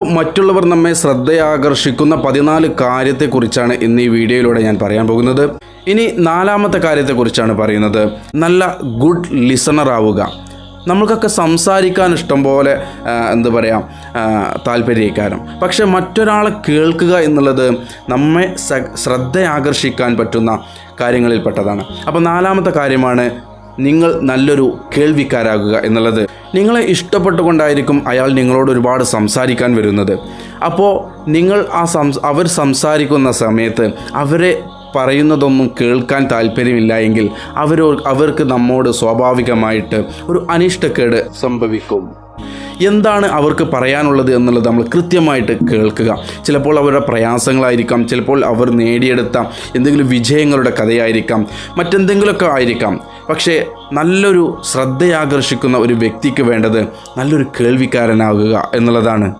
മറ്റുള്ളവർ നമ്മെ ശ്രദ്ധയാകർഷിക്കുന്ന പതിനാല് കാര്യത്തെക്കുറിച്ചാണ് ഇന്ന് ഈ വീഡിയോയിലൂടെ ഞാൻ പറയാൻ പോകുന്നത്. ഇനി നാലാമത്തെ കാര്യത്തെക്കുറിച്ചാണ് പറയുന്നത്. നല്ല ഗുഡ് ലിസണർ ആവുക. നമ്മൾക്കൊക്കെ സംസാരിക്കാൻ ഇഷ്ടം പോലെ എന്താ പറയുക താല്പര്യക്കാരം. പക്ഷെ മറ്റൊരാളെ കേൾക്കുക എന്നുള്ളത് നമ്മെ ശ്രദ്ധയാകർഷിക്കാൻ പറ്റുന്ന കാര്യങ്ങളിൽപ്പെട്ടതാണ്. അപ്പോൾ നാലാമത്തെ കാര്യമാണ് നിങ്ങൾ നല്ലൊരു കേൾവിക്കാരാകുക എന്നുള്ളത്. നിങ്ങളെ ഇഷ്ടപ്പെട്ടുകൊണ്ടായിരിക്കും അയാൾ നിങ്ങളോട് ഒരുപാട് സംസാരിക്കാൻ വരുന്നത്. അപ്പോൾ നിങ്ങൾ ആ സംസ് അവർ സംസാരിക്കുന്ന സമയത്ത് അവരെ പറയുന്നതൊന്നും കേൾക്കാൻ താല്പര്യമില്ല എങ്കിൽ അവരോ അവർക്ക് നമ്മോട് സ്വാഭാവികമായിട്ട് ഒരു അനിഷ്ടക്കേട് സംഭവിക്കും. എന്താണ് അവർക്ക് പറയാനുള്ളത് എന്നുള്ളത് നമ്മൾ കൃത്യമായിട്ട് കേൾക്കുക. ചിലപ്പോൾ അവരുടെ പ്രയാസങ്ങളായിരിക്കാം ചിലപ്പോൾ അവർ നേടിയെടുത്ത എന്തെങ്കിലും വിജയങ്ങളുടെ കഥയായിരിക്കാം മറ്റെന്തെങ്കിലുമൊക്കെ ആയിരിക്കാം. പക്ഷേ നല്ലൊരു ശ്രദ്ധയാകർഷിക്കുന്ന ഒരു വ്യക്തിക്ക് വേണ്ടത് നല്ലൊരു കേൾവിക്കാരനാകുക എന്നുള്ളതാണ്.